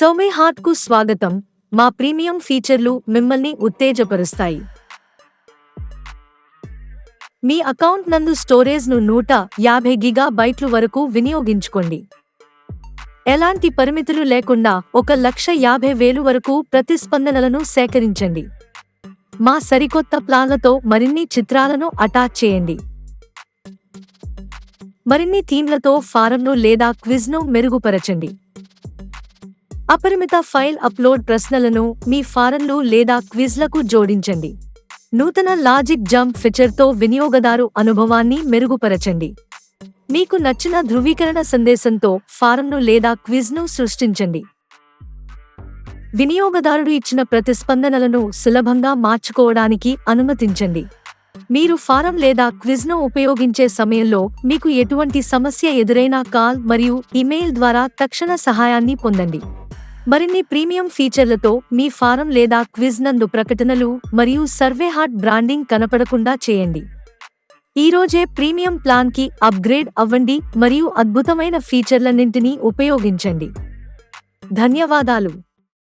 సౌమే హార్ట్కు స్వాగతం. మా ప్రీమియం ఫీచర్లు మిమ్మల్ని ఉత్తేజపరుస్తాయి. మీ అకౌంట్ నందు స్టోరేజ్ను నూట యాభై గిగా బైట్లు వరకు వినియోగించుకోండి. ఎలాంటి పరిమితులు లేకుండా ఒక లక్ష యాభై వేలు వరకు ప్రతిస్పందనలను సేకరించండి. మా సరికొత్త ప్లాన్లతో మరిన్ని చిత్రాలను అటాచ్ చేయండి. మరిన్ని థీమ్లతో ఫారంను లేదా క్విజ్ను మెరుగుపరచండి. అపరిమిత ఫైల్ అప్లోడ్ ప్రశ్నలను మీ ఫారంలు లేదా క్విజ్లకు జోడించండి. నూతన లాజిక్ జంప్ ఫీచర్తో వినియోగదారు అనుభవాన్ని మెరుగుపరచండి. మీకు నచ్చిన ధృవీకరణ సందేశంతో ఫారంను లేదా క్విజ్ను సృష్టించండి. వినియోగదారుడు ఇచ్చిన ప్రతిస్పందనలను సులభంగా మార్చుకోవడానికి అనుమతించండి. మీరు ఫారం లేదా క్విజ్ను ఉపయోగించే సమయంలో మీకు ఎటువంటి సమస్య ఎదురైనా కాల్ మరియు ఇమెయిల్ ద్వారా తక్షణ సహాయాన్ని పొందండి. మరిన్ని ప్రీమియం ఫీచర్లతో మీ ఫారం లేదా క్విజ్ నందు ప్రకటనలు మరియు సర్వే హార్ట్ బ్రాండింగ్ కనపడకుండా చేయండి. ఈరోజే ప్రీమియం ప్లాన్కి అప్గ్రేడ్ అవ్వండి మరియు అద్భుతమైన ఫీచర్లన్నింటినీ ఉపయోగించండి. ధన్యవాదాలు.